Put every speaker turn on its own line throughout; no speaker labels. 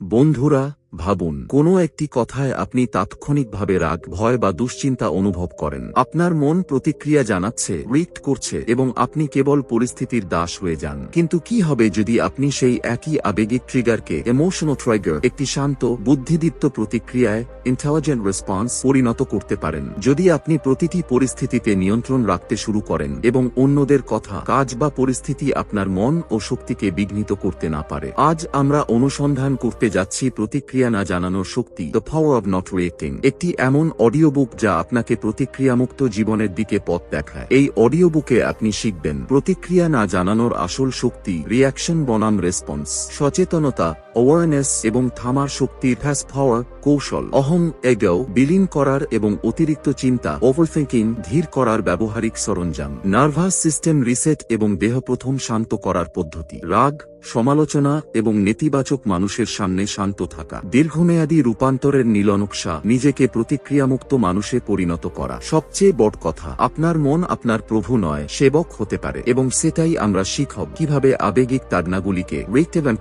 বন্ধুরা ভাবুন, কোনো একটি কথায় আপনি তাৎক্ষণিকভাবে রাগ, ভয় বা দুশ্চিন্তা অনুভব করেন। আপনার মন প্রতিক্রিয়া জানাচ্ছে রিক্ট করছে এবং আপনি কেবল পরিস্থিতির দাস হয়ে যান। কিন্তু কি হবে যদি আপনি সেই একই আবেগিক ট্রিগারকে ইমোশনাল ট্রাইগার একটি শান্ত, বুদ্ধিদীপ্ত প্রতিক্রিয়ায় ইন্টেলিজেন্ট রেসপন্স পরিণত করতে পারেন। যদি আপনি প্রতিটি পরিস্থিতিতে নিয়ন্ত্রণ রাখতে শুরু করেন এবং অন্যদের কথা, কাজ বা পরিস্থিতি আপনার মন ও শক্তিকে বিঘ্নিত করতে না পারে। আজ আমরা অনুসন্ধান করতে যাচ্ছি প্রতিক্রিয়া না জানানোর শক্তি the power of not reacting একটি এমন অডিও বুক যা আপনাকে প্রতিক্রিয়ামুক্ত জীবনের দিকে পথ দেখায়। এই অডিও বুকে আপনি শিখবেন প্রতিক্রিয়া না জানানোর আসল শক্তি রিয়াকশন বনাম রেসপন্স সচেতনতা অ্যাওয়ারনেস এবং থামার শক্তি ফ্যাস পাওয়ার কৌশল অহং এগেও বিলীন করার এবং অতিরিক্ত চিন্তা ওভারথিঙ্কিং ধীর করার ব্যবহারিক সরঞ্জাম নার্ভাস সিস্টেম রিসেট এবং দেহ প্রথম শান্ত করার পদ্ধতি, রাগ, সমালোচনা এবং নেতিবাচক মানুষের সামনে শান্ত থাকা। দীর্ঘমেয়াদী রূপান্তরের নীলনকশা নিজেকে প্রতিক্রিয়ামুক্ত মানুষে পরিণত করা। সবচেয়ে বড় কথা, আপনার মন আপনার প্রভু নয়, সেবক হতে পারে এবং সেটাই আমরা শিখব। কীভাবে আবেগিক তাড়নাগুলিকে রেক্টিভ অ্যান্ড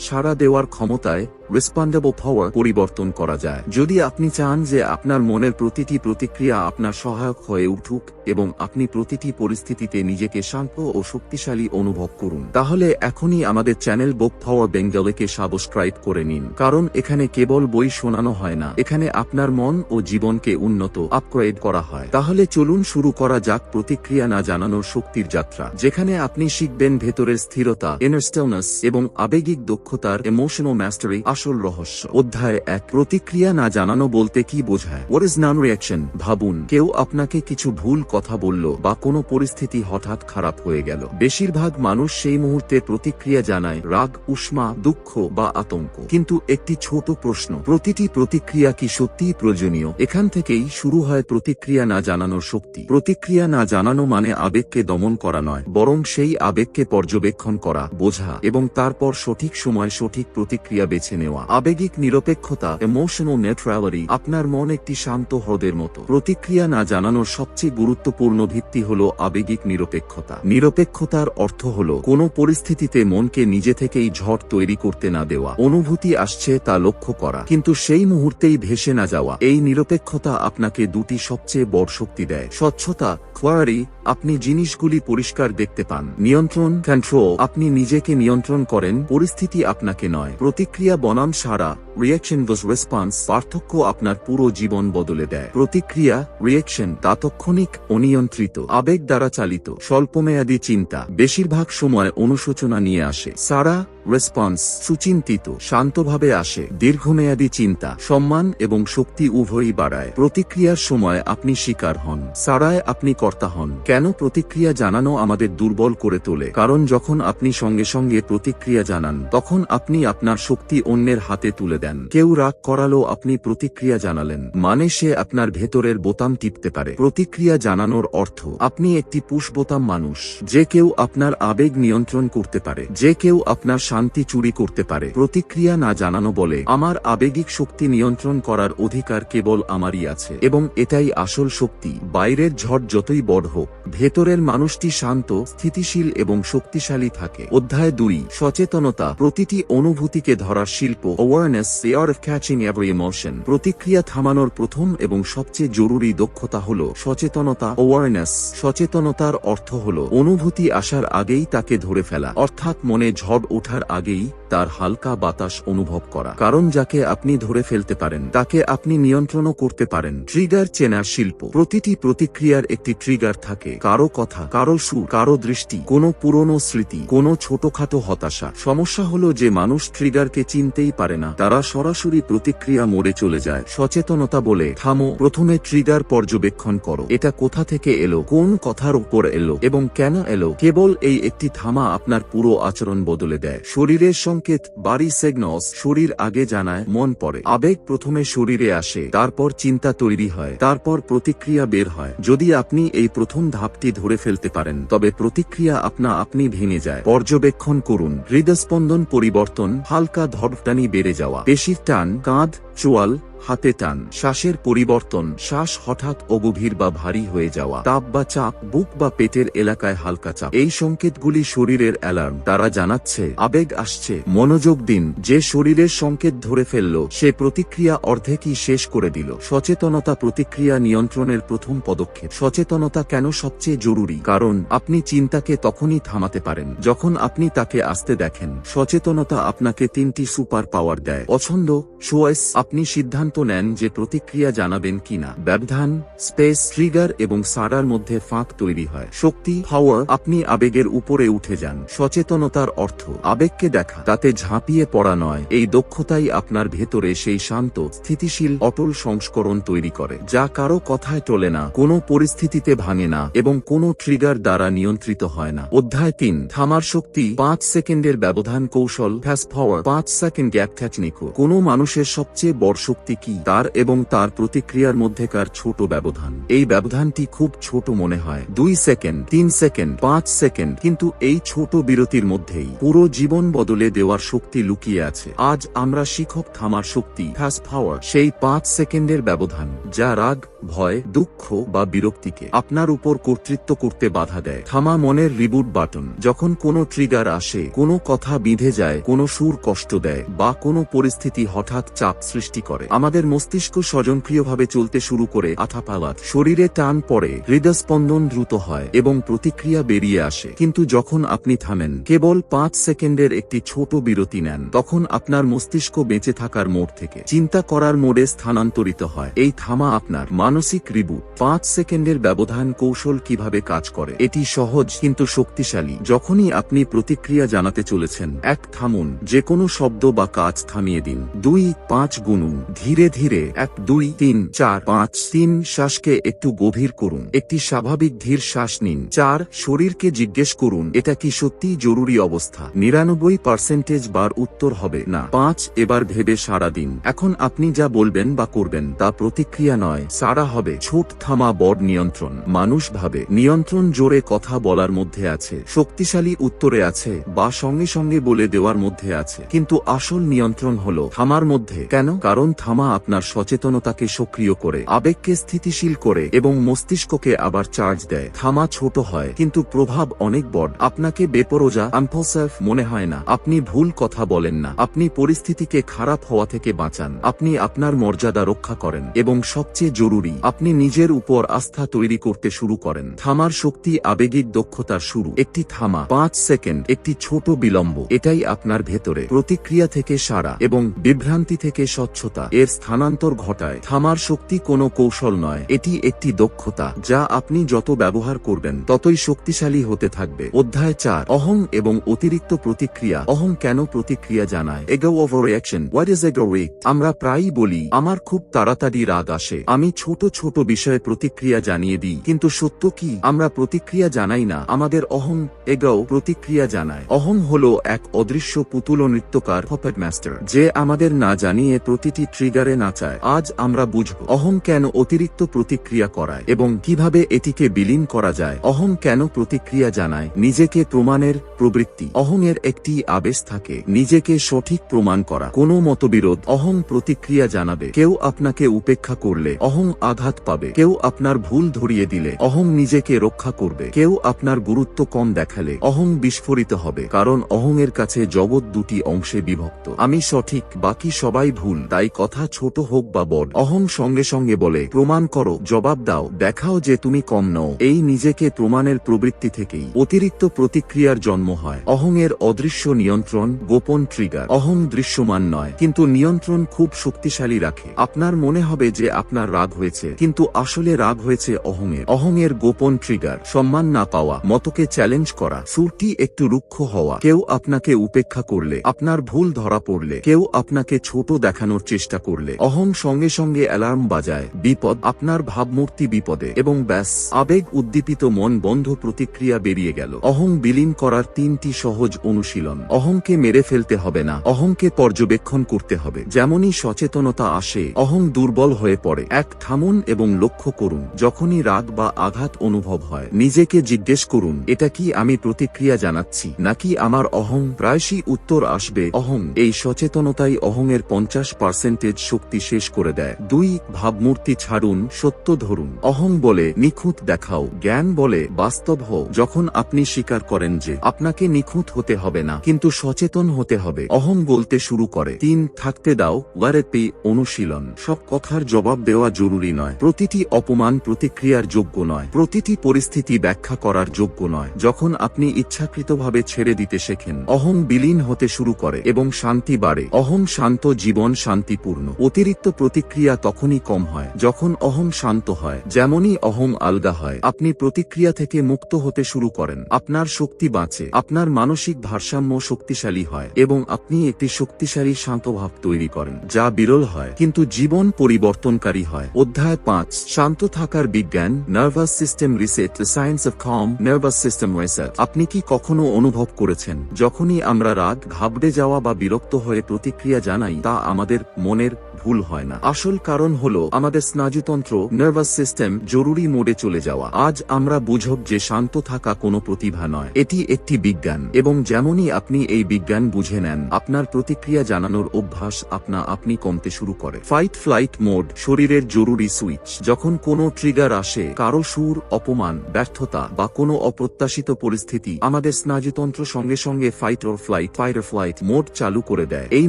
সাড়া দেওয়ার ক্ষমতায় রেসপন্ডেবল পাওয়ার পরিবর্তন করা যায়। যদি আপনি চান যে আপনার মনের প্রতিটি প্রতিক্রিয়া আপনার সহায়ক হয়ে উঠুক এবং আপনি প্রতিটি পরিস্থিতিতে নিজেকে শান্ত ও শক্তিশালী অনুভব করুন, তাহলে এখনই আমাদের চ্যানেল বুক পাওয়ার বেঙ্গলকে সাবস্ক্রাইব করে নিন। কারণ এখানে কেবল বই শোনানো হয় না, এখানে আপনার মন ও জীবনকে উন্নত আপগ্রেড করা হয়। তাহলে চলুন শুরু করা যাক প্রতিক্রিয়া না জানানোর শক্তির যাত্রা। যেখানে আপনি শিখবেন ভেতরের স্থিরতা ইনারস্টেলনেস এবং আবেগিক দক্ষতার ইমোশনাল ম্যাস্টারি আসল রহস্য। অধ্যায় এক, প্রতিক্রিয়া না জানানো বলতে কি বোঝায়? ওয়াট ইজ নন রিয়াকশন ভাবুন, কেউ আপনাকে কিছু ভুল কথা বলল বা কোনো পরিস্থিতি হঠাৎ খারাপ হয়ে গেল। বেশিরভাগ মানুষ সেই মুহূর্তে প্রতিক্রিয়া জানায় রাগ, উষ্মা, দুঃখ বা আতঙ্ক। কিন্তু একটি ছোট প্রশ্ন, প্রতিটি প্রতিক্রিয়া কি সত্যিই প্রয়োজনীয়? এখান থেকেই শুরু হয় প্রতিক্রিয়া না জানানোর শক্তি। প্রতিক্রিয়া না জানানো মানে আবেগকে দমন করা নয়, বরং সেই আবেগকে পর্যবেক্ষণ করা, বোঝা এবং তারপর সঠিক সময় সঠিক প্রতিক্রিয়া বেছে নেওয়া। আবেগিক নিরপেক্ষতা ইমোশনাল নেট্রালিটি আপনার মন একটি শান্ত হ্রদের মতো। প্রতিক্রিয়া না জানানোর সবচেয়ে গুরুত্বপূর্ণ ভিত্তি হল আবেগিক নিরপেক্ষতা। নিরপেক্ষতার অর্থ হল কোনো পরিস্থিতিতে মনকে নিজে থেকেই ঝড় তৈরি করতে না দেওয়া। অনুভূতি আসছে তা লক্ষ্য করা। কিন্তু সেই মুহূর্তেই ভেসে না যাওয়া। এই নিরপেক্ষতা আপনাকে দুটি সবচেয়ে বড় শক্তি দেয়। স্বচ্ছতা ক্লারি আপনি জিনিসগুলি পরিষ্কার দেখতে পান। নিয়ন্ত্রণ কন্ট্রোল আপনি নিজেকে নিয়ন্ত্রণ করেন, পরিস্থিতি আপনাকে নয়। প্রতিক্রিয়া বনাম সারা রিয়াকশন ভাস রেসপন্স পার্থক্য আপনার পুরো জীবন বদলে দেয়। প্রতিক্রিয়া রিয়াকশন তাৎক্ষণিক, অনিয়ন্ত্রিত, আবেগ দ্বারা চালিত, স্বল্পমেয়াদী চিন্তা, বেশিরভাগ সময় অনুশোচনা নিয়ে আসে। সারা রেসপন্স সুচিন্তিত, শান্তভাবে আসে, দীর্ঘমেয়াদী চিন্তা, সম্মান এবং শক্তি উভয়ই বাড়ায়। প্রতিক্রিয়ার সময় আপনি শিকার হন, সারায় আপনি কর্তা হন। কেন প্রতিক্রিয়া জানানো আমাদের দুর্বল করে তোলে? কারণ যখন আপনি সঙ্গে সঙ্গে প্রতিক্রিয়া জানান, তখন আপনি আপনার শক্তি অন্যের হাতে তুলে দেন। কেউ রাগ করালো আপনি প্রতিক্রিয়া জানালেন মানে সে আপনার ভেতরের বোতাম টিপতে পারে। প্রতিক্রিয়া জানানোর অর্থ, আপনি একটি পুষ বোতাম মানুষ, যে কেউ আপনার আবেগ নিয়ন্ত্রণ করতে পারে, যে কেউ আপনার শান্তি চুরি করতে পারে। প্রতিক্রিয়া না জানানো বলে আমার আবেগিক শক্তি নিয়ন্ত্রণ করার অধিকার কেবল আমারই আছে এবং এটাই আসল শক্তি। বাইরের ঝড় যতই বড় হোক, ভেতরের মানুষটি শান্ত, স্থিতিশীল এবং শক্তিশালী থাকে। অধ্যায় দুই, সচেতনতা। প্রতিটি অনুভূতিকে ধরার শিল্প awareness art of catching every emotion প্রতিক্রিয়া থামানোর প্রথম এবং সবচেয়ে জরুরি দক্ষতা হল সচেতনতা অ্যাওয়ারনেস সচেতনতার অর্থ হল, অনুভূতি আসার আগেই তাকে ধরে ফেলা। অর্থাৎ মনে ঝড় ওঠার আগেই তার হালকা বাতাস অনুভব করা। কারণ যাকে আপনি ধরে ফেলতে পারেন, তাকে আপনি নিয়ন্ত্রণও করতে পারেন। ট্রিগার চেনার শিল্প। প্রতিটি প্রতিক্রিয়ার একটি ট্রিগার থাকে। কারও কথা, কারও সুর, কারও দৃষ্টি, কোনো পুরনো স্মৃতি, কোনো ছোটখাটো হতাশা। সমস্যা হলো যে মানুষ ট্রিগারকে চিনতেই পারে না। তারা সরাসরি প্রতিক্রিয়া মরে চলে যায়। সচেতনতা বলে, থামো, প্রথমে ট্রিগার পর্যবেক্ষণ করো। এটা কোথা থেকে এলো? কোন কথার উপর এলো? এবং কেন এলো? কেবল এই একটি থামা আপনার পুরো আচরণ বদলে দেয়। শরীরের সংকেত বাড়ি সেগনস শরীর আগে জানায়, মন পড়ে। আবেগ প্রথমে শরীরে আসে, তারপর চিন্তা তৈরি হয়, তারপর প্রতিক্রিয়া বের হয়। যদি আপনি এই প্রথম ধাপটি ধরে ফেলতে পারেন, তবে প্রতিক্রিয়া আপনা আপনি ভেঙে যায়। পর্যবেক্ষণ করুন। হৃদস্পন্দন পরিবর্তন, হালকা ধরফটানি বেড়ে যাওয়া। পেশির টান, কাঁধ, চোয়াল হাতে টান। শ্বাসের পরিবর্তন। শ্বাস হঠাৎ অগভীর বা ভারী হয়ে যাওয়া। তাপ বা চাপ, বুক বা পেটের এলাকায় হালকা চাপ। এই সংকেতগুলি শরীরের অ্যালার্ম। তারা জানাচ্ছে, আবেগ আসছে। মনোযোগ দিন। যে শরীরের সংকেত ধরে ফেলল, সে প্রতিক্রিয়া অর্ধেকই শেষ করে দিল। সচেতনতা প্রতিক্রিয়া নিয়ন্ত্রণের প্রথম পদক্ষেপ। সচেতনতা কেন সবচেয়ে জরুরি? কারণ, আপনি চিন্তাকে তখনই থামাতে পারেন, যখন আপনি তাকে আসতে দেখেন। সচেতনতা আপনাকে তিনটি সুপার পাওয়ার দেয়। পছন্দ চয়েস আপনি সিদ্ধান্ত নেন যে প্রতিক্রিয়া জানাবেন কিনা। ব্যবধান, স্পেস ট্রিগার এবং সারার মধ্যে ফাঁক তৈরি হয়। শক্তি পাওয়ার আপনি আবেগের উপরে উঠে যান। সচেতনতার অর্থ, আবেগকে দেখা, তাতে ঝাঁপিয়ে পড়া নয়। এই দক্ষতাই আপনার ভেতরে সেই শান্ত, স্থিতিশীল, অটল সংস্করণ তৈরি করে, যা কারও কথায় টলে না, কোনো পরিস্থিতিতে ভাঙে না এবং কোনো ট্রিগার দ্বারা নিয়ন্ত্রিত হয় না। অধ্যায় তিন, থামার শক্তি, পাঁচ সেকেন্ডের ব্যবধান কৌশল ফ্যাস পাওয়ার পাঁচ সেকেন্ড গ্যাপ টেকনিকও কোনো মানুষের সবচেয়ে বড় শক্তি কি তার এবং তার প্রতিক্রিয়ার মধ্যেকার ছোট ব্যবধান। এই ব্যবধানটি খুব ছোট মনে হয়। দুই সেকেন্ড, তিন সেকেন্ড, পাঁচ সেকেন্ড, কিন্তু এই ছোট বিরতির মধ্যেই পুরো জীবন বদলে দেওয়ার শক্তি লুকিয়ে আছে। আজ আমরা শিক্ষক থামার শক্তি ফ্যাস ফাওয়ার সেই পাঁচ সেকেন্ডের ব্যবধান, যা রাগ ভয়, দুঃখ বা বিরক্তিকে আপনার উপর কর্তৃত্ব করতে বাধা দেয়। থামা মনের রিবুট বাটন। যখন কোনো ট্রিগার আসে, কোনো কথা বিঁধে যায়, কোনো সুর কষ্ট দেয় বা কোনো পরিস্থিতি হঠাৎ চাপ সৃষ্টি করে, আমাদের মস্তিষ্ক স্বজনক্রিয়ভাবে চলতে শুরু করে আঠাপালাত শরীরে টান পড়ে, হৃদস্পন্দন দ্রুত হয় এবং প্রতিক্রিয়া বেরিয়ে আসে। কিন্তু যখন আপনি থামেন, কেবল পাঁচ সেকেন্ডের একটি ছোট বিরতি নেন, তখন আপনার মস্তিষ্ক বেঁচে থাকার মোড় থেকে চিন্তা করার মোড়ে স্থানান্তরিত হয়। এই থামা আপনার মানসিক রিবুট পাঁচ সেকেন্ডের ব্যবধান কৌশল কীভাবে কাজ করে? এটি সহজ কিন্তু শক্তিশালী। যখনই আপনি প্রতিক্রিয়া জানাতে চলেছেন, এক থামুন যে কোনো শব্দ বা কাজ থামিয়ে দিন। দুই, পাঁচ গুনুন। ধীরে ধীরে, এক, দুই, তিন, চার, পাঁচ, তিন শ্বাসকে একটু গভীর করুন। একটি স্বাভাবিক ধীর শ্বাস নিন। চার, শরীরকে জিজ্ঞেস করুন, এটা কি সত্যিই জরুরি অবস্থা? নিরানব্বই পার্সেন্টেজ বার উত্তর হবে, না। পাঁচ, এবার ভেবে সারা দিন। এখন আপনি যা বলবেন বা করবেন তা প্রতিক্রিয়া নয় সারা হবে। ছোট থামা বড় নিয়ন্ত্রণ। মানুষ ভাবে, নিয়ন্ত্রণ জোরে কথা বলার মধ্যে আছে, শক্তিশালী উত্তরে আছে, বা সঙ্গে সঙ্গে বলে দেওয়ার মধ্যে আছে। কিন্তু আসল নিয়ন্ত্রণ হল থামার মধ্যে। কেন? কারণ থামা আপনার সচেতনতাকে সক্রিয় করে, আবেগকে স্থিতিশীল করে এবং মস্তিষ্ককে আবার চার্জ দেয়। থামা ছোট হয়, কিন্তু প্রভাব অনেক বড়। আপনাকে বেপরোজা আম্পলসেফ মনে হয় না। আপনি ভুল কথা বলেন না। আপনি পরিস্থিতিকে খারাপ হওয়া থেকে বাঁচান। আপনি আপনার মর্যাদা রক্ষা করেন এবং সবচেয়ে জরুরি আপনি নিজের উপর আস্থা তৈরি করতে শুরু করেন। থামার শক্তি আবেগিক দক্ষতার শুরু। একটি থামা, পাঁচ সেকেন্ড, একটি ছোট বিলম্ব, এটাই আপনার ভেতরে প্রতিক্রিয়া থেকে সারা এবং বিভ্রান্তি থেকে স্বচ্ছতা এর স্থানান্তর ঘটায়। থামার শক্তি কোনো কৌশল নয়, এটি একটি দক্ষতা যা আপনি যত ব্যবহার করবেন, ততই শক্তিশালী হতে থাকবে। অধ্যায় চার, অহং এবং অতিরিক্ত প্রতিক্রিয়া। অহং কেন প্রতিক্রিয়া জানায়? এগো ওভার রিয়াকশন হোয়াট ইজ এগো আমরা প্রায়ই বলি, আমার খুব তাড়াতাড়ি রাগ আসে। আমি ছোট ছোট বিষয়ে প্রতিক্রিয়া জানিয়ে দিই। কিন্তু সত্য কি? আমরা প্রতিক্রিয়া জানাই না। আমাদের অহং, এগাও প্রতিক্রিয়া জানায়। অহং হলো এক অদৃশ্য পুতুল নৃত্যকার পপেট মাস্টার যে আমাদের না জানিয়ে প্রতিটি ট্রিগারে নাচায়। আজ আমরা বুঝব অহং কেন অতিরিক্ত প্রতিক্রিয়া করায় এবং কীভাবে এটিকে বিলীন করা যায়। অহং কেন প্রতিক্রিয়া জানায়? নিজেকে প্রমাণের প্রবৃত্তি। অহং এর একটি আবেশ থাকে। নিজেকে সঠিক প্রমাণ করা। কোনো মতবিরোধ। অহং প্রতিক্রিয়া জানাবে। কেউ আপনাকে উপেক্ষা করলে। অহং আঘাত পাবে। কেউ আপনার ভুল ধরিয়ে দিলে, অহং নিজেকে রক্ষা করবে। কেউ আপনার গুরুত্ব কম দেখালে, অহং বিস্ফোরিত হবে, কারণ অহং এর কাছে জগৎ দুটি অংশে বিভক্ত। আমি সঠিক, বাকি সবাই ভুল, তাই কথা ছোট হোক বা বড়। অহং সঙ্গে সঙ্গে বলে, প্রমাণ করো, জবাব দাও, দেখাও যে তুমি কম নও। এই নিজেকে প্রমাণের প্রবৃত্তি থেকেই। অতিরিক্ত প্রতিক্রিয়ার জন্ম হয়। অহং এর অদৃশ্য নিয়ন্ত্রণ, গোপন ট্রিগার অহং দৃশ্যমান নয়, কিন্তু নিয়ন্ত্রণ খুব শক্তিশালী রাখে। আপনার মনে হবে যে আপনার রাগ হয়েছে। কিন্তু আসলে রাগ হয়েছে অহংয়ের। অহংয়ের গোপন ট্রিগার সম্মান না পাওয়া, মতকে চ্যালেঞ্জ করা, সুরটি একটু রুক্ষ হওয়া। কেউ আপনাকে উপেক্ষা করলে, আপনার ভুল ধরা পড়লে, কেউ আপনাকে ছোট দেখানোর চেষ্টা করলে। অহং সঙ্গে সঙ্গে অ্যালার্ম বাজায়, বিপদ, আপনার ভাবমূর্তি বিপদে, এবং ব্যাস, আবেগ উদ্দীপিত মন বন্ধ প্রতিক্রিয়া বেরিয়ে গেল। অহং বিলীন করার তিনটি সহজ অনুশীলন। অহংকে মেরে ফেলতে হবে না, অহংকে পর্যবেক্ষণ করতে হবে। যেমনই সচেতনতা আসে, অহং দুর্বল হয়ে পড়ে। এক থামুন থামুন এবং লক্ষ্য করুন, যখনই রাগ বা আঘাত অনুভব হয়, নিজেকে জিজ্ঞেস করুন, এটা কি আমি প্রতিক্রিয়া জানাচ্ছি? নাকি আমার অহং? প্রায়শই উত্তর আসবে, অহং। এই সচেতনতাই অহংয়ের পঞ্চাশ পার্সেন্টেজ শক্তি শেষ করে দেয়। দুই, ভাবমূর্তি ছাড়ুন, সত্য ধরুন। অহং বলে, নিখুঁত দেখাও। জ্ঞান বলে, বাস্তব হও। যখন আপনি স্বীকার করেন যে, আপনাকে নিখুঁত হতে হবে না। কিন্তু সচেতন হতে হবে। অহং বলতে শুরু করে, তিন, থাকতে দাও। ওয়ারেপি অনুশীলন। সব কথার জবাব দেওয়া জরুরি নয়। প্রতিটি অপমান প্রতিক্রিয়ার যোগ্য নয়। প্রতিটি পরিস্থিতি ব্যাখ্যা করার যোগ্য নয়। যখন আপনি ইচ্ছাকৃতভাবে ছেড়ে দিতে শেখেন, অহং বিলীন হতে শুরু করে এবং শান্তি বাড়ে। অহং শান্ত জীবন শান্তিপূর্ণ। অতিরিক্ত প্রতিক্রিয়া তখনই কম হয়, যখন অহং শান্ত হয়। যেমনই অহং আলগা হয়, আপনি প্রতিক্রিয়া থেকে মুক্ত হতে শুরু করেন। আপনার শক্তি বাঁচে, আপনার মানসিক ভারসাম্য শক্তিশালী হয় এবং আপনি একটি শক্তিশালী শান্তভাব তৈরি করেন, যা বিরল হয়, কিন্তু জীবন পরিবর্তনকারী হয়। অধ্যায় পাঁচ, শান্ত থাকার বিজ্ঞান nervous system reset science of calm nervous system reset আপনি কি কখনো অনুভব করেছেন, যখনই আমরা রাগ, ঘাবড়ে যাওয়া বা বিরক্ত হয়ে প্রতিক্রিয়া জানাই, তা আমাদের মনের ভুল হয় না। আসল কারণ হল, আমাদের স্নায়ুতন্ত্র নার্ভাস সিস্টেম জরুরি মোডে চলে যাওয়া। আজ আমরা বুঝব যে শান্ত থাকা কোনো প্রতিভা নয়। এটি একটি বিজ্ঞান। এবং যেমনই আপনি এই বিজ্ঞান বুঝে নেন, আপনার প্রতিক্রিয়া জানানোর অভ্যাস আপনা আপনি কমতে শুরু করে। ফাইট ফ্লাইট মোড শরীরের জরুরি সুইচ যখন কোনো ট্রিগার আসে, কারও সুর, অপমান, ব্যর্থতা বা কোনো অপ্রত্যাশিত পরিস্থিতি আমাদের স্নায়ুতন্ত্র সঙ্গে সঙ্গে fight or flight fight flight mode চালু করে দেয়। এই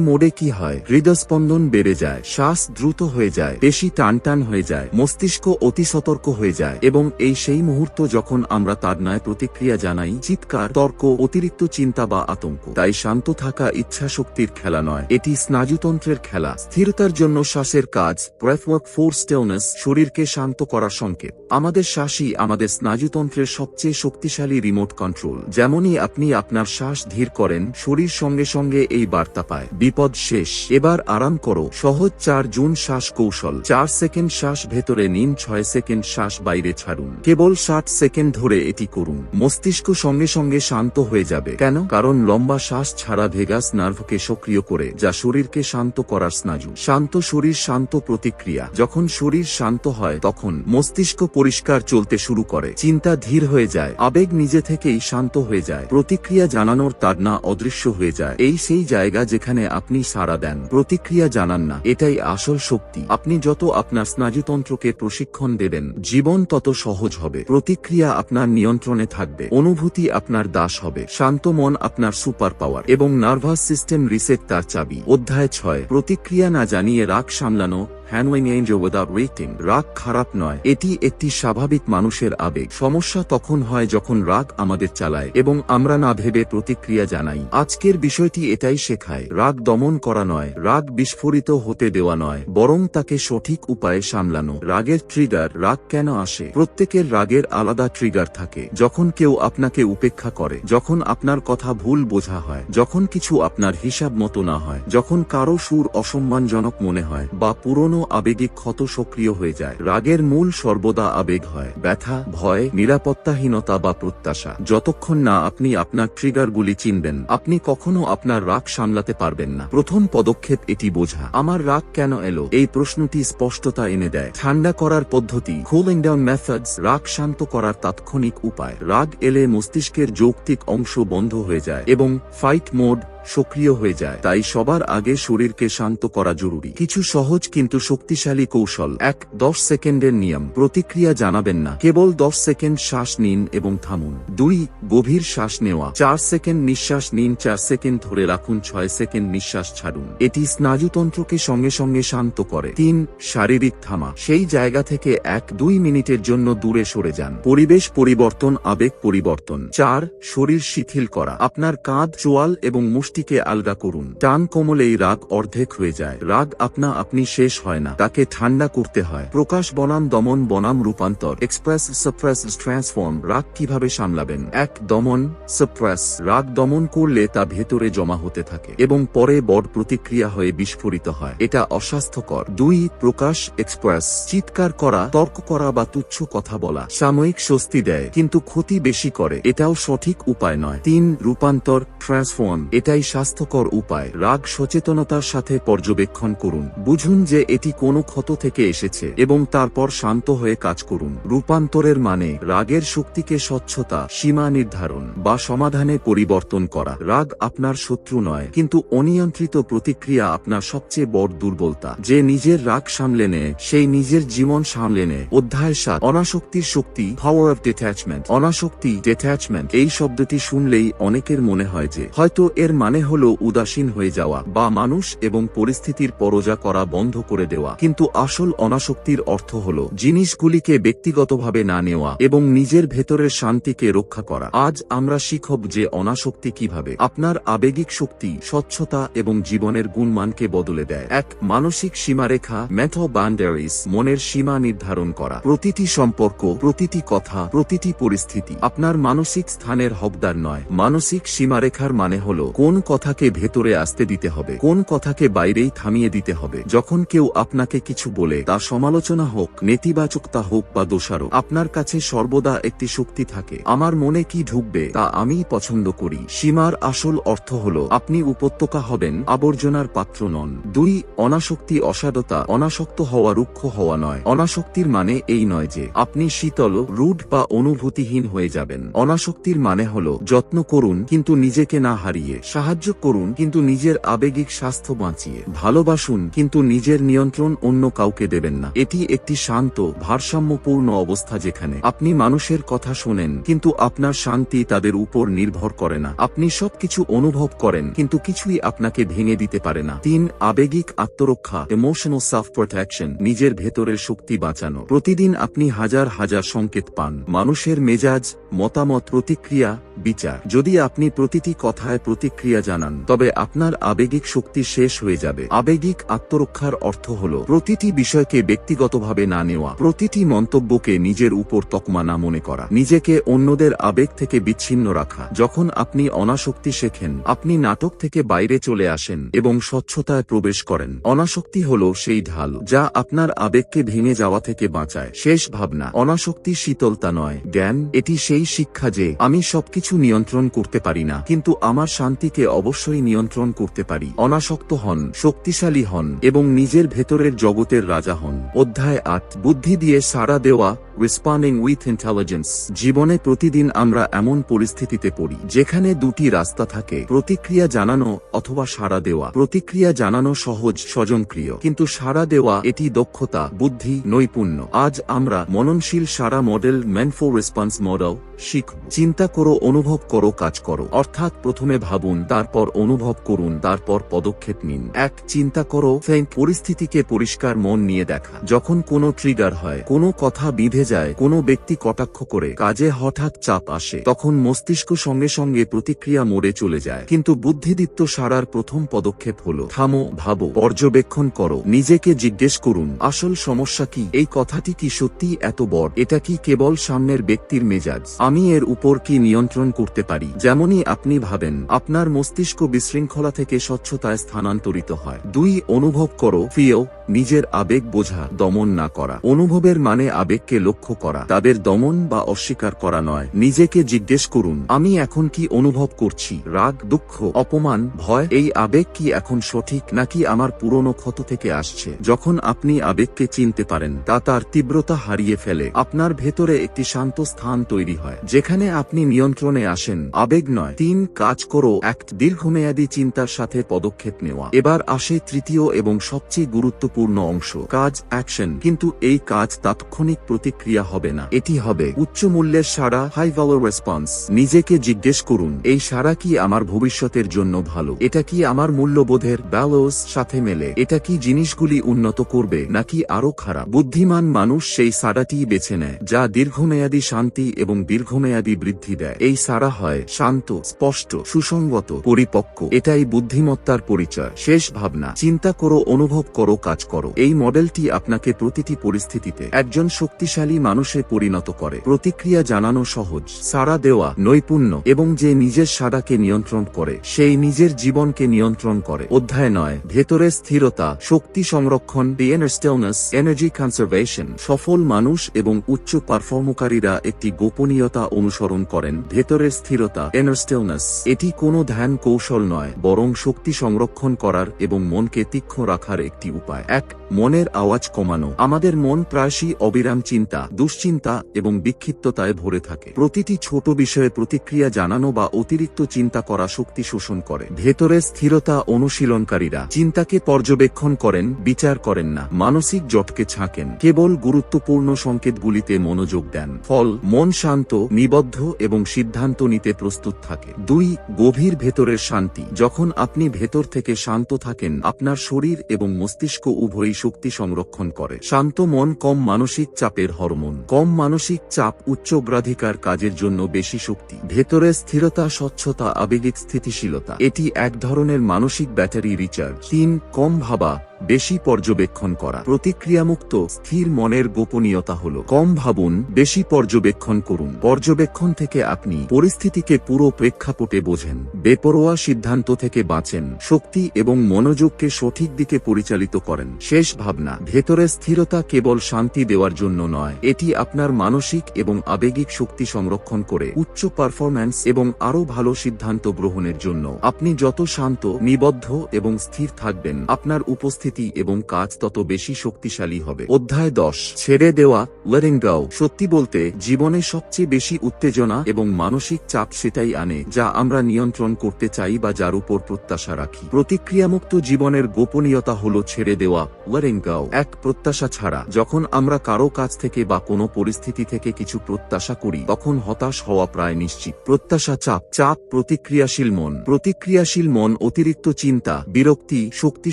মোডে কি হয়? হৃদস্পন্দন বেড়ে যায়। শ্বাস দ্রুত হয়ে যায় বেশি টান টান হয়ে যায়, মস্তিষ্ক অতি সতর্ক হয়ে যায় এবং এই সেই মুহূর্ত যখন আমরা তার ন্যায় প্রতিক্রিয়া জানাই, চিৎকার, তর্ক, অতিরিক্ত চিন্তা বা আতঙ্ক। তাই শান্ত থাকা ইচ্ছা শক্তির খেলা নয়, এটি স্নায়ুতন্ত্রের খেলা। স্থিরতার জন্য শ্বাসের কাজ ব্রেথওয়ার্ক ফোর স্টেলনেস শরীরকে শান্ত করার সংকেত। আমাদের শ্বাসই আমাদের স্নায়ুতন্ত্রের সবচেয়ে শক্তিশালী রিমোট কন্ট্রোল যেমনই আপনি আপনার শ্বাস ধীর করেন, শরীর সঙ্গে সঙ্গে এই বার্তা পায়, বিপদ শেষ, এবার আরাম করো, সহজ চার জুন শ্বাস কৌশল। চার সেকেন্ড শ্বাস ভেতরে নিন, ছয় সেকেন্ড শ্বাস বাইরে ছাড়ুন। কেবল ষাট সেকেন্ড ধরে এটি করুন। মস্তিষ্ক সঙ্গে সঙ্গে শান্ত হয়ে যাবে। কেন? কারণ লম্বা শ্বাস ছাড়া ভেগাস নার্ভকে সক্রিয় করে, যা শরীরকে শান্ত করার স্নায়ু। শান্ত শরীর, শান্ত প্রতিক্রিয়া। যখন শরীর শান্ত হয়, তখন মস্তিষ্ক পরিষ্কার চলতে শুরু করে। চিন্তা ধীর হয়ে যায়। আবেগ নিজে থেকেই শান্ত হয়ে যায়। প্রতিক্রিয়া জানানোর তার না অদৃশ্য হয়ে যায়। এই সেই জায়গা যেখানে আপনি সাড়া দেন। প্রতিক্রিয়া জানান না। এটাই আসল শক্তি। আপনি যত আপনার স্নায়ুতন্ত্রকে প্রশিক্ষণ দেবেন, জীবন তত সহজ হবে। প্রতিক্রিয়া আপনার নিয়ন্ত্রণে থাকবে। অনুভূতি আপনার দাস হবে। শান্ত মন আপনার সুপার পাওয়ার। এবং নার্ভাস সিস্টেম রিসেট তার চাবি। অধ্যায় ছয়। প্রতিক্রিয়া না জানিয়ে রাগ সামলানো হ্যানওয়েন এঞ্জো উইদাউট রেটিং রাগ খারাপ নয়। এটি একটি স্বাভাবিক মানুষের আবেগ। সমস্যা তখন হয় যখন রাগ আমাদের চালায় এবং আমরা না ভেবে প্রতিক্রিয়া জানাই। আজকের বিষয়টি এটাই শেখায়। রাগ দমন করা নয়, রাগ বিস্ফোরিত হতে দেওয়া নয়, বরং তাকে সঠিক উপায়ে সামলানো। রাগের ট্রিগার রাগ কেন আসে? প্রত্যেকের রাগের আলাদা ট্রিগার থাকে। যখন কেউ আপনাকে উপেক্ষা করে, যখন আপনার কথা ভুল বোঝা হয়, যখন কিছু আপনার হিসাব মতো না হয়, যখন কারও সুর অসম্মানজনক মনে হয় বা পুরনো আবেগিক ক্ষত সক্রিয় হয়ে যায়। রাগের মূল সর্বদা আবেগ হয়। ব্যথা, ভয়, নিরাপত্তাহীনতা বা প্রত্যাশা। যতক্ষণ না আপনি আপনার ট্রিগারগুলি চিনবেন, আপনি কখনো আপনার রাগ সামলাতে পারবেন না। প্রথম পদক্ষেপ এটি বোঝা। আমার রাগ কেন এলো? এই প্রশ্নটি স্পষ্টতা এনে দেয়। ঠান্ডা করার পদ্ধতি। কুলিং ডাউন মেথডস রাগ শান্ত করার তাৎক্ষণিক উপায়। রাগ এলে মস্তিষ্কের যৌক্তিক অংশ বন্ধ হয়ে যায় এবং ফাইট মোড সক্রিয় হয়ে যায়। তাই সবার আগে শরীরকে শান্ত করা জরুরি। কিছু সহজ কিন্তু শক্তিশালী কৌশল। এক, দশ সেকেন্ডের নিয়ম। প্রতিক্রিয়া জানাবেন না। কেবল দশ সেকেন্ড শ্বাস নিন এবং থামুন। দুই, গভীর শ্বাস নেওয়া। চার সেকেন্ড নিঃশ্বাস নিন। চার সেকেন্ড ধরে রাখুন। ছয় সেকেন্ড নিঃশ্বাস ছাড়ুন। এটি স্নায়ুতন্ত্রকে সঙ্গে সঙ্গে শান্ত করে। তিন, শারীরিক থামা। সেই জায়গা থেকে এক, দুই মিনিটের জন্য দূরে সরে যান। পরিবেশ পরিবর্তন, আবেগ পরিবর্তন। চার, শরীর শিথিল করা। আপনার কাঁধ, চোয়াল এবং মুষ্টিকে আলগা করুন। টান কোমলেই রাগ অর্ধেক হয়ে যায়। রাগ আপনা আপনি শেষ হয় না। তাকে ঠান্ডা করতে হয়। প্রকাশ বনাম দমন বনাম রূপান্তর। এক্সপ্রেস সাপ্রেস ট্রান্সফর্ম রাগ কীভাবে সামলাবেন? এক, দমন সাপ্রেস রাগ দমন করলে তা ভেতরে জমা হতে থাকে এবং পরে বড় প্রতিক্রিয়া হয়ে বিস্ফোরিত হয়। এটা অস্বাস্থ্যকর। দুই, প্রকাশ এক্সপ্রেস চিৎকার করা, তর্ক করা বা তুচ্ছ কথা বলা সাময়িক স্বস্তি দেয়, কিন্তু ক্ষতি বেশি করে। এটাও সঠিক উপায় নয়। তিন, রূপান্তর ট্রান্সফর্ম এটাই স্বাস্থ্যকর উপায়। রাগ সচেতনতার সাথে পর্যবেক্ষণ করুন। বুঝুন যে এটি কোনো ক্ষত থেকে এসেছে এবং তারপর শান্ত হয়ে কাজ করুন। রূপান্তরের মানে রাগের শক্তিকে স্বচ্ছতা, সীমা নির্ধারণ বা সমাধানে পরিবর্তন করা। রাগ আপনার শত্রু নয়, কিন্তু অনিয়ন্ত্রিত প্রতিক্রিয়া আপনার সবচেয়ে বড় দুর্বলতা। যে নিজের রাগ সামলে নেয়, সেই নিজের জীবন সামলে নেয়। অধ্যায় সাত, অনাসক্তির শক্তি পাওয়ার অফ ডিট্যাচমেন্ট অনাসক্তি ডিট্যাচমেন্ট এই শব্দটি শুনলেই অনেকের মনে হয় যে, হয়তো এর মানে হলো উদাসীন হয়ে যাওয়া বা মানুষ এবং পরিস্থিতির পরজা করা বন্ধ করে দেওয়া। কিন্তু আসল অনাসক্তির অর্থ হল জিনিসগুলিকে ব্যক্তিগতভাবে না নেওয়া এবং নিজের ভেতরের শান্তিকে রক্ষা করা। আজ আমরা শিখব যে অনাসক্তি কীভাবে আপনার আবেগিক শক্তি, স্বচ্ছতা এবং জীবনের গুণমানকে বদলে দেয়। এক, মানসিক সীমারেখা, মেথো বান্ডারিস, মনের সীমা নির্ধারণ করা। প্রতিটি সম্পর্ক, প্রতিটি কথা, প্রতিটি পরিস্থিতি আপনার মানসিক স্থানের হকদার নয়। মানসিক সীমারেখার মানে হল কোন কথাকে ভেতরে আসতে দিতে হবে। কোন কথাকে বাইরেই থামিয়ে দিতে হবে। যখন কেউ আপনাকে কিছু বলে, তা সমালোচনা হোক নেতিবাচকতা হোক বা দোষারোপ, আপনার কাছে সর্বদা একটি শক্তি থাকে। আমার মনে কি ঢুকবে, তা আমিই পছন্দ করি। সীমার আসল অর্থ হল, আপনি উপত্যকা হবেন, আবর্জনার পাত্র নন। দুই, অনাসক্তি অসাধতা, অনাসক্ত হওয়া রুক্ষ হওয়া নয়। অনাসক্তির মানে এই নয় যে, আপনি শীতল রুড বা অনুভূতিহীন হয়ে যাবেন। অনাসক্তির মানে হল, যত্ন করুন, কিন্তু নিজেকে না হারিয়ে। সাহায্য করুন কিন্তু নিজের আবেগিক স্বাস্থ্য বাঁচিয়ে। ভালোবাসুন কিন্তু নিজের নিয়ন্ত্রণ অন্য কাউকে দেবেন না। এটি একটি শান্ত, ভারসাম্যপূর্ণ অবস্থা যেখানে আপনি মানুষের কথা শোনেন কিন্তু আপনার শান্তি তাদের উপর নির্ভর করে না। আপনি সবকিছু অনুভব করেন কিন্তু কিছুই আপনাকে ভেঙে দিতে পারে না। তিন, আবেগিক আত্মরক্ষা ইমোশনাল সেলফ প্রোটেকশন নিজের ভেতরের শক্তি বাঁচানো। প্রতিদিন আপনি হাজার হাজার সংকেত পান। মানুষের মেজাজ, মতামত, প্রতিক্রিয়া, বিচার। যদি আপনি প্রতিটি কথায় প্রতিক্রিয়া জানান, তবে আপনার আবেগিক শক্তি শেষ হয়ে যাবে। আবেগিক আত্মরক্ষার অর্থ হল, প্রতিটি বিষয়কে ব্যক্তিগতভাবে না নেওয়া, প্রতিটি মন্তব্যকে নিজের উপর তকমা না মনে করা, নিজেকে অন্যদের আবেগ থেকে বিচ্ছিন্ন রাখা। যখন আপনি অনাসক্তি শেখেন, আপনি নাটক থেকে বাইরে চলে আসেন এবং স্বচ্ছতায় প্রবেশ করেন। অনাসক্তি হল সেই ঢাল যা আপনার আবেগকে ভেঙে যাওয়া থেকে বাঁচায়। শেষ ভাবনা, অনাসক্তি শীতলতা নয়। জ্ঞান, এটি সেই শিক্ষা যে, আমি সবকিছু নিয়ন্ত্রণ করতে পারি না, কিন্তু আমার শান্তিকে অবশ্যই নিয়ন্ত্রণ করতে পারি। অনাসক্ত হন, শক্তিশালী হন এবং নিজের ভেতরের জগতের রাজা হন। অধ্যায় আট, বুদ্ধি দিয়ে সাড়া দেওয়া রেসপন্ডিং উইথ ইন্টেলিজেন্স জীবনে প্রতিদিন আমরা এমন পরিস্থিতিতে পড়ি, যেখানে দুটি রাস্তা থাকে, প্রতিক্রিয়া জানানো অথবা সাড়া দেওয়া। প্রতিক্রিয়া জানানো সহজ স্বজনক্রিয় কিন্তু সাড়া দেওয়া, এটি দক্ষতা, বুদ্ধি, নৈপুণ্য। আজ আমরা মননশীল সারা মডেল ম্যানফো রেসপন্স মডেল শিখব। চিন্তা করো, অনুভব করো, কাজ করো। অর্থাৎ প্রথমে ভাবুন তারপর অনুভব করুন তারপর পদক্ষেপ নিন। এক চিন্তা করো think, পরিস্থিতিকে পরিষ্কার মন নিয়ে দেখা। যখন কোনো ট্রিগার হয় কোনো কথা বিধে যায় কোনো ব্যক্তি কটাক্ষ করে কাজে হঠাৎ চাপ আসে তখন মস্তিষ্ক সঙ্গে সঙ্গে প্রতিক্রিয়া মোড়ে চলে যায়। কিন্তু বুদ্ধিদীপ্ত সারার প্রথম পদক্ষেপ হল থামো ভাবো পর্যবেক্ষণ করো নিজেকে জিজ্ঞেস করুন আসল সমস্যা কি? এই কথাটি কি সত্যি এত বড়? এটা কি কেবল সামনের ব্যক্তির মেজাজ? আমি এর উপর কি নিয়ন্ত্রণ করতে পারি? যেমনই আপনি ভাবেন আপনার মস্তিষ্ক বিশৃঙ্খলা থেকে স্বচ্ছতায় স্থানান্তরিত হয়। দুই, অনুভব করো ফিও নিজের আবেগ বোঝা, দমন না করা। অনুভবের মানে আবেগকে লক্ষ্য করা, তাদের দমন বা অস্বীকার করা নয়। নিজেকে জিজ্ঞেস করুন, আমি এখন কি অনুভব করছি? রাগ, দুঃখ, অপমান, ভয়, এই আবেগ কি এখন সঠিক নাকি আমার পুরনো ক্ষত থেকে আসছে? যখন আপনি আবেগকে চিনতে পারেন, তা তার তীব্রতা হারিয়ে ফেলে। আপনার ভেতরে একটি শান্ত স্থান তৈরি হয়, যেখানে আপনি নিয়ন্ত্রণে আসেন। আবেগ নয়। তিন, কাজ করো এক দীর্ঘমেয়াদী চিন্তার সাথে পদক্ষেপ নেওয়া। এবার আসে তৃতীয় এবং সবচেয়ে গুরুত্বপূর্ণ অংশ, কাজ, অ্যাকশন। কিন্তু এই কাজ তাৎক্ষণিক প্রতিক্রিয়া হবে না। এটি হবে উচ্চ মূল্যের সাড়া হাই ভ্যালু রেসপন্স নিজেকে জিজ্ঞেস করুন, এই সারা কি আমার ভবিষ্যতের জন্য ভালো? এটা কি আমার মূল্যবোধের ব্যালোস সাথে মেলে? এটা কি জিনিসগুলি উন্নত করবে নাকি আরও খারাপ? বুদ্ধিমান মানুষ সেই সাড়াটি বেছে নেয়, যা দীর্ঘমেয়াদী শান্তি এবং দীর্ঘমেয়াদী বৃদ্ধি দেয়। এই সারা হয় শান্ত, স্পষ্ট, সুসংগত পরিপক্ক। এটাই বুদ্ধিমত্তার পরিচয়। শেষ ভাবনা। চিন্তা করো, অনুভব করো, কাজ করো। এই মডেলটি আপনাকে প্রতিটি পরিস্থিতিতে একজন শক্তিশালী মানুষে পরিণত করে। প্রতিক্রিয়া জানানো সহজ, সাড়া দেওয়া নৈপুণ্য, এবং যে নিজের সাড়াকে নিয়ন্ত্রণ করে, সেই নিজের জীবনকে নিয়ন্ত্রণ করে। অধ্যায় নয়, ভেতরে স্থিরতা, শক্তি সংরক্ষণ স্টেলনেস এনার্জি কনজারভেশন সফল মানুষ এবং উচ্চ পারফর্মকারীরা একটি গোপনীয়তা অনুসরণ করেন। ভেতরের স্থিরতা স্টেলনেস এটি কোনো ধ্যান কৌশল নয়, বরং শক্তি সংরক্ষণ করার এবং মনকে তীক্ষ্ণ রাখার একটি উপায়। এক, মনের আওয়াজ কমানো। আমাদের মন প্রায়শই অবিরাম চিন্তা, দুশ্চিন্তা এবং বিক্ষিপ্ততায় ভরে থাকে। প্রতিটি ছোট বিষয়ে প্রতিক্রিয়া জানানো বা অতিরিক্ত চিন্তা করা শক্তি শোষণ করে। ভেতরে স্থিরতা অনুশীলনকারীরা চিন্তাকে পর্যবেক্ষণ করেন, বিচার করেন না, মানসিক জটকে ছাঁকেন, কেবল গুরুত্বপূর্ণ সংকেতগুলিতে মনোযোগ দেন। ফল, মন শান্ত, নিবদ্ধ এবং সিদ্ধান্ত নিতে প্রস্তুত থাকে। দুই, গভীর ভেতরের শান্তি। যখন আপনি ভেতর থেকে শান্ত থাকেন, আপনার শরীর এবং মস্তিষ্ক উভয়ই শক্তি সংরক্ষণ করে। শান্ত মন কম মানসিক চাপের হরমোন। কম মানসিক চাপ উচ্চ অগ্রাধিকার কাজের জন্য বেশি শক্তি। ভেতরে স্থিরতা, স্বচ্ছতা, আবেগিক স্থিতিশীলতা, এটি এক ধরনের মানসিক ব্যাটারি রিচার্জ। তিন, কম ভাবা। বেশি পর্যবেক্ষণ করা। প্রতিক্রিয়ামুক্ত, স্থির মনের গোপনীয়তা হল। কম ভাবুন, বেশি পর্যবেক্ষণ করুন। পর্যবেক্ষণ থেকে আপনি পরিস্থিতিকে পুরো প্রেক্ষাপটে বোঝেন। বেপরোয়া সিদ্ধান্ত থেকে বাঁচেন। শক্তি এবং মনোযোগকে সঠিক দিকে পরিচালিত করেন। শেষ ভাবনা, ভেতরে স্থিরতা কেবল শান্তি দেওয়ার জন্য নয়, এটি আপনার মানসিক এবং আবেগিক শক্তি সংরক্ষণ করে। উচ্চ পারফরম্যান্স এবং আরও ভালো সিদ্ধান্ত গ্রহণের জন্য। আপনি যত শান্ত, নিবদ্ধ এবং স্থির থাকবেন, আপনার উপস্থিতি এবং কাজ তত বেশি শক্তিশালী হবে। অধ্যায় দশ। ছেড়ে দেওয়া লেটিং গাও সত্যি বলতে, জীবনে সবচেয়ে বেশি উত্তেজনা এবং মানসিক চাপ সেটাই আনে, যা আমরা নিয়ন্ত্রণ করতে চাই বা যার উপর প্রত্যাশা রাখি। প্রতিক্রিয়ামুক্ত জীবনের গোপনীয়তা হল ছেড়ে দেওয়া লেটিং গাও এক প্রত্যাশা ছাড়া, যখন আমরা কারও কাছ থেকে বা কোনো পরিস্থিতি থেকে কিছু প্রত্যাশা করি, তখন হতাশ হওয়া প্রায় নিশ্চিত। প্রত্যাশা চাপ চাপ প্রতিক্রিয়াশীল মন। প্রতিক্রিয়াশীল মন, অতিরিক্ত চিন্তা, বিরক্তি, শক্তি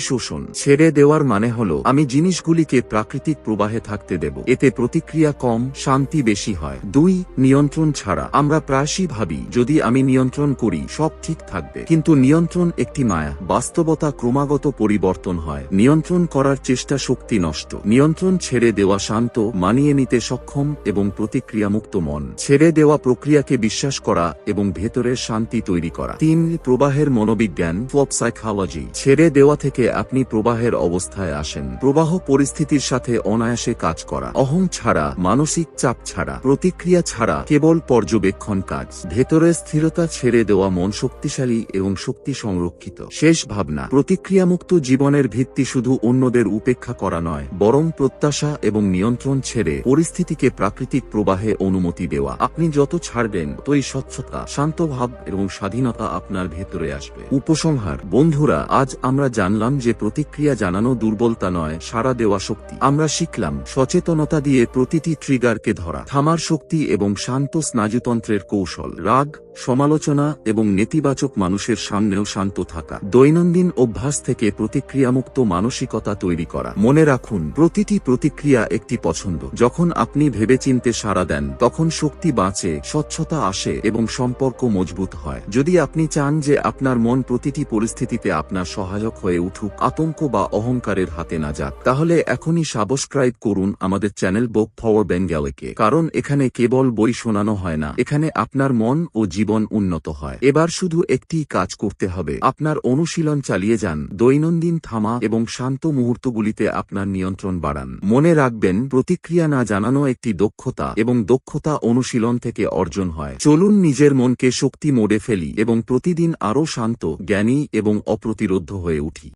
শোষণ। ছেড়ে দেওয়ার মানে হল, আমি জিনিসগুলিকে প্রাকৃতিক প্রবাহে থাকতে দেব। এতে প্রতিক্রিয়া কম, শান্তি বেশি হয়। দুই, নিয়ন্ত্রণ ছাড়া। আমরা প্রায়শই ভাবি, যদি আমি নিয়ন্ত্রণ করি, সব ঠিক থাকবে। কিন্তু নিয়ন্ত্রণ একটি মায়া। বাস্তবতা ক্রমাগত পরিবর্তন হয়। নিয়ন্ত্রণ করার চেষ্টা শক্তি নষ্ট। নিয়ন্ত্রণ ছেড়ে দেওয়া শান্ত, মানিয়ে নিতে সক্ষম এবং প্রতিক্রিয়ামুক্ত মন। ছেড়ে দেওয়া প্রক্রিয়াকে বিশ্বাস করা এবং ভেতরের শান্তি তৈরি করা। তিন, প্রবাহের মনোবিজ্ঞান ফ্লপ সাইকোলজি। ছেড়ে দেওয়া থেকে আপনি প্রবাহের অবস্থায় আসেন। প্রবাহ পরিস্থিতির সাথে অনায়াসে কাজ করা। অহং ছাড়া, মানসিক চাপ ছাড়া, প্রতিক্রিয়া ছাড়া কেবল পর্যবেক্ষণ কাজ। ভেতরে স্থিরতা ছেড়ে দেওয়া মন শক্তিশালী এবং শক্তি সংরক্ষিত। শেষ ভাবনা, প্রতিক্রিয়ামুক্ত জীবনের ভিত্তি শুধু অন্যদের উপেক্ষা করা নয়, বরং প্রত্যাশা এবং নিয়ন্ত্রণ ছেড়ে পরিস্থিতিকে প্রাকৃতিক প্রবাহে অনুমতি দেওয়া। আপনি যত ছাড়বেন তৈ স্বচ্ছতা, শান্ত ভাব এবং স্বাধীনতা আপনার ভেতরে আসবে। উপসংহার, বন্ধুরা, আজ আমরা জানলাম যে প্রতিক্রিয়া জানানো দুর্বলতা নয়, সাড়া দেওয়া শক্তি। আমরা শিখলাম, সচেতনতা দিয়ে প্রতিটি ট্রিগারকে ধরা, থামার শক্তি এবং শান্ত স্নায়ুতন্ত্রের কৌশল। রাগ, সমালোচনা এবং নেতিবাচক মানুষের সামনেও শান্ত থাকা। দৈনন্দিন অভ্যাস থেকে প্রতিক্রিয়ামুক্ত মানসিকতা তৈরি করা। মনে রাখুন, প্রতিটি প্রতিক্রিয়া একটি পছন্দ। যখন আপনি ভেবেচিন্তে সাড়া দেন, তখন শক্তি বাঁচে, স্বচ্ছতা আসে এবং সম্পর্ক মজবুত হয়। যদি আপনি চান যে আপনার মন প্রতিটি পরিস্থিতিতে আপনার সহায়ক হয়ে উঠুক, আতঙ্ক বা অহংকারের হাতে না যাক, তাহলে এখনই সাবস্ক্রাইব করুন আমাদের চ্যানেল বোক পাওয়ার বেঙ্গালিকে। কারণ এখানে কেবল বই শোনানো হয় না, এখানে আপনার মন ও জীবন উন্নত হয়। এবার শুধু একটি কাজ করতে হবে, আপনার অনুশীলন চালিয়ে যান, দৈনন্দিন থামা এবং শান্ত মুহূর্তগুলিতে আপনার নিয়ন্ত্রণ বাড়ান। মনে রাখবেন, প্রতিক্রিয়া না জানানো একটি দক্ষতা এবং দক্ষতা অনুশীলন থেকে অর্জন হয়। চলুন নিজের মনকে শক্তি মোড়ে ফেলি এবং প্রতিদিন আরও শান্ত, জ্ঞানী এবং অপ্রতিরোধ হয়ে উঠি।